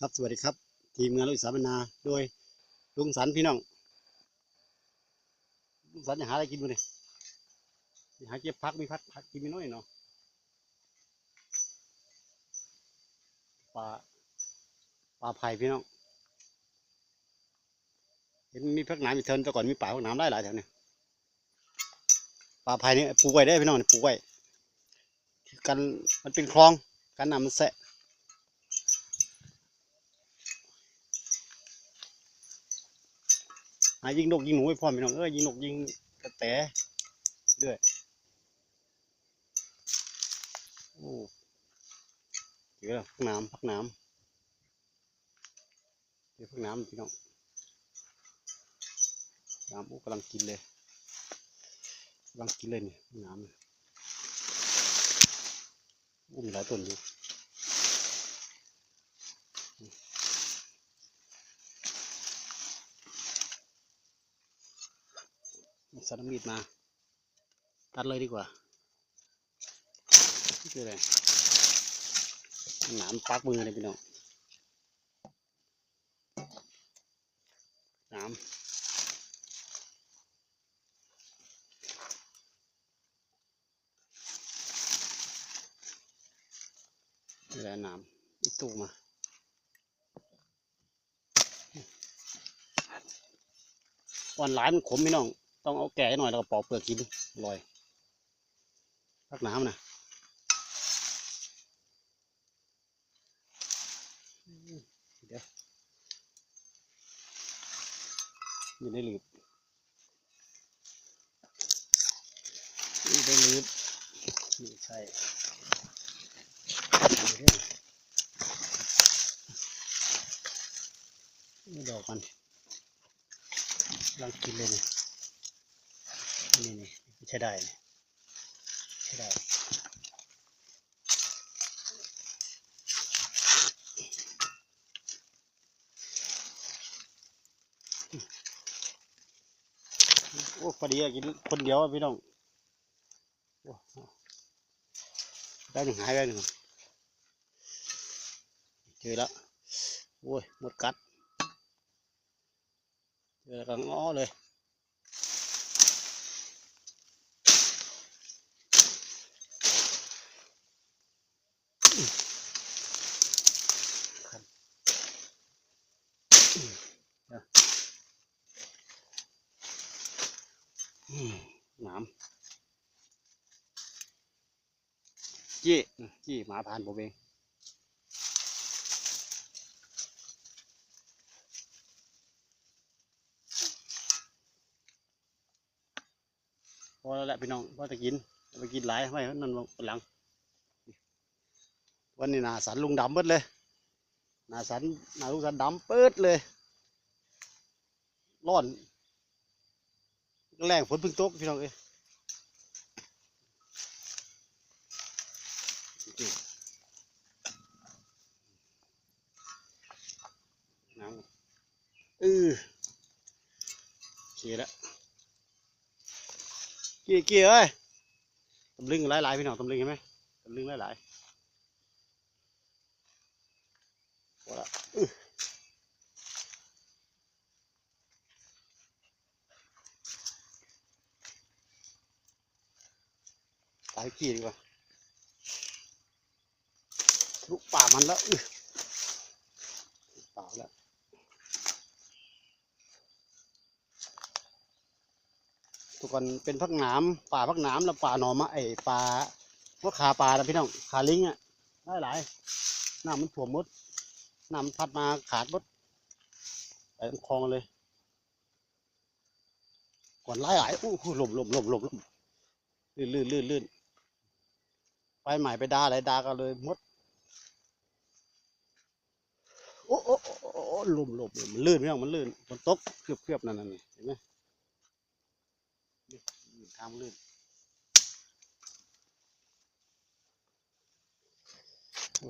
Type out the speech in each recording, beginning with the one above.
ครับสวัสดีครับ ทีมงานลุยสามนาโดยลุงสันพี่น้องลุงสันจะหาอะไรกินบ่เนี่ยหาเก็บพักมีพักพักกินไม่น้อยเนาะปลาปลาไผ่พี่น้องเห็นมีพักนามมีเทินแต่ก่อนมีป่าพักนามได้หลายแถวเนี่ยปลาไผ่เนี่ยปูไว้ได้พี่น้องปูไว้กันมันเป็นคลองกันน้ำมันแสะ หายิงนกยิงหนูไว้พร้อมพี่น้องเอ้ยยิงนกยิงกระแตเรื่อยโอ้เจอแล้วพักน้ำพักน้ำเจอพักน้ำพี่น้องน้ำโอ้กำลังกินเลยกำลังกินเลยนี่น้ำเนี่ยโอ้มหลายต้นอยู่ สัตว์มีดมา ตัดเลยดีกว่านี่คืออะไรหนามปักมือเลยพี่น้องหนามนี่แหละหนามอีกตู้มาวันหลายมันขมพี่น้อง ต้องเอาแก่หน่อยแล้วก็ปอกเปลือกกินอร่อยพักน้ำนะเดี๋ยวอยู่ในหลืบอยู่ในหลืบไม่ใช่นี่ดอกมันกำลังกินเลยเนี่ย นี่นี่ใช้ได้นี่ใช้ได้โอ้พอดีอะกินคนเดียวอะพี่น้องโอ้ได้หนึ่งหายไปหนึ่งเจอแล้วโอ้ยหมดกัดเจอแล้วก็ง้อเลย อืม หนามจี้จี้หมาผ่านผมเองพอแล้วแหละพี่น้องพอจะกินไปกินหลายไม่นั่นวันหลัง วันนี้หนาสันลุงดำเบิดเลยหนาสันหนาลุงสันดำเปิดเลย ร้อน แรงฝนพิ่งตกพี่น้องเอ้ยน้ำเออเกี่ยแล้วเกี่ยเกี่ยเอ้ยตำลึงหลายๆพี่น้องตำลึงเห็นไหมตำลึงหลายๆพอละ อื้อตายกี่ดีกว่าลุกป่ามันแล้วอือป่าแล้วทุกคนเป็นพักหนามป่าพักหนามแล้วป่าหนอม้ไอป่าว่าขาป่านะพี่น้องขาลิงอะได้หลายน้ำมันถ่วมมดน้ำมันพัดมาขาดมดไปตรงคลองเลยก่อนไล่หลายอู้หูหลบหลบหลบหลบหลบลื่นลื่นลื่นลื่น ไปใหม่ไปดาอะไรดากันเลยมด โอ้โอ้โอ้หลบหลบหลบมันลื่นไม่ต้องมันลื่นมันตกเคลือบเคลือบนั่นนั่นเห็นไหมนี่ทางลื่นโอ้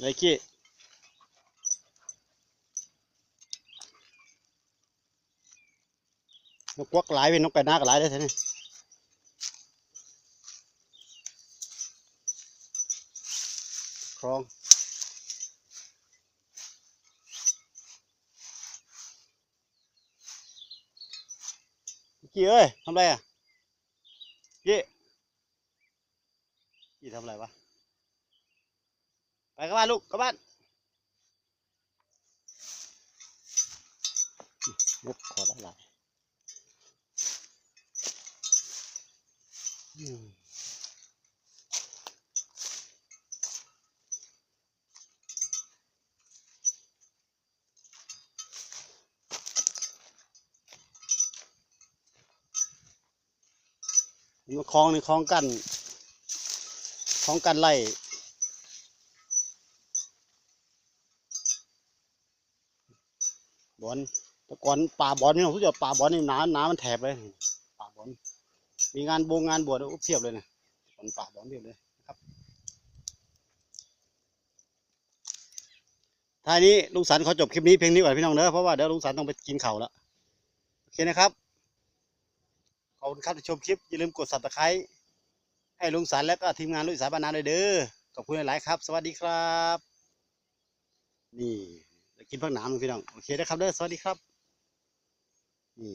ไรกี้ นกควักหลายเป็นนกไก่น้าก็หลายได้ท่านี่ครองกี่เอ้ยทำไรอะกี่กี่ทำไรวะไปกับบ้านลูกกับบ้านยกขอได้หลาย มมันคลองในคลองกันคลองกันไล่บอลแต่ก่อนป่าบอลนี่ผมจะป่าบอลนี่น้ำน้ำมันแถบเลยป่าบอล มีงานบงงานบวชโอ้เพียบเลยนะบอลป่าบอลเพียบเลยนะครับท้ายนี้ลุงสันขอจบคลิปนี้เพียงนี้ก่อนพี่น้องเนอะเพราะว่าเดี๋ยวลุงสันต้องไปกินเข้าแล้วโอเคนะครับขอบคุณครับที่ชมคลิปอย่าลืมกด subscribe ให้ลุงสันและก็ทีมงานลุยสายบานาเลยเด้อขอบคุณหลายครับ สวัสดีครับ นี่กินผักหนามพี่น้องโอเคนะครับเด้อสวัสดีครับนี่